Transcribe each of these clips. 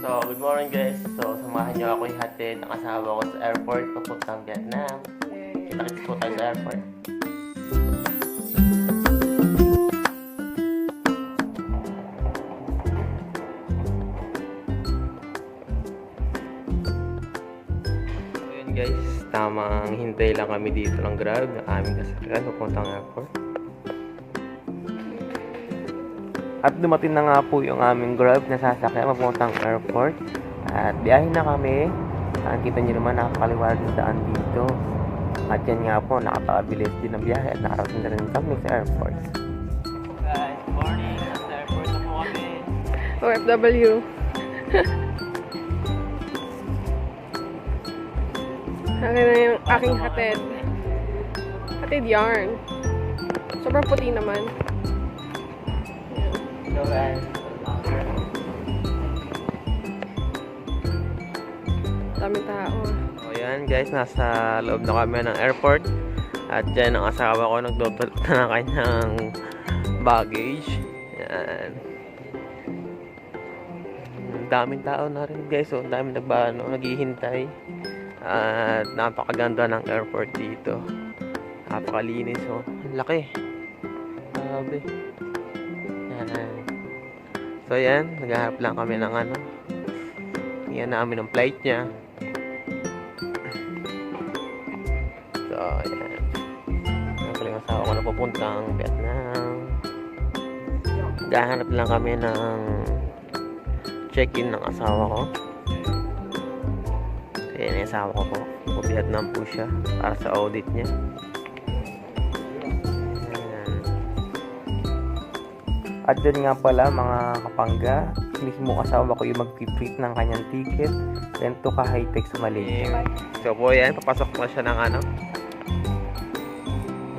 So, good morning guys. So, samahan niyo ako ihatid ng asawa ko sa airport papuntang Vietnam. Kita-kits po tayo sa airport. So, yun guys. Tamang hintay lang kami dito ng Grab na aming kasakyan papuntang airport. At dumating na nga po yung aming Grab na sasakyan papuntang airport. At biyahe na kami. Ang kita nyo naman nakakaliwag yung daan dito. At yan nga po, nakapakabilis din ang biyahe at nakarating na rin kami sa airport. Guys, morning. Sa airport na po kami. OFW. Akin na yung aking hatid. Hatid yarn. Sobrang puti naman. So Daming tao. So yan guys, nasa loob na kami ng airport. At dyan ang asawa ko nagdodot na ng kanyang baggage. Yan. Daming tao na rin guys. So, ang daming nagbaano, naghihintay. At napakaganda ng airport dito. Napakalinis. Oh. Ang laki. Grabe. So yan, naghahanap lang kami ng ano. Yan namin ng flight niya. So, ayan. Yung asawa ko na pupuntang Vietnam. Gahanap lang kami ng check-in ng asawa ko. Ayan yung asawa ko. Po Vietnam po siya para sa audit niya. At dyan nga pala mga kapangga, mismo asawa ko yung mag-print ng kanyang ticket then ka high-tech sa Malaysia. So po yan, papasok na siya ng ano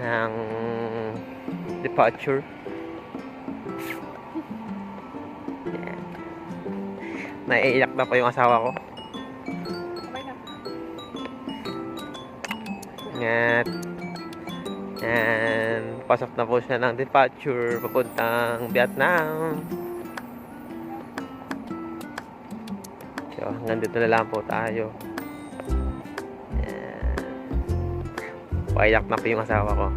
ng departure. Yan. Naiiyak na pa yung asawa ko. At and pasok na po siya ng departure papuntang Vietnam. So, hanggang dito na lang po tayo. Ayan. Paiyak na po yung asawa ko.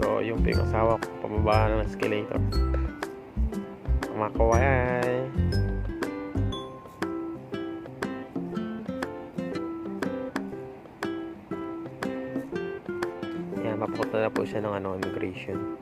So, yung po yung asawa ko, pababa ng escalator. Kumakaway. Yan, mapupunta na po siya ng ano, immigration.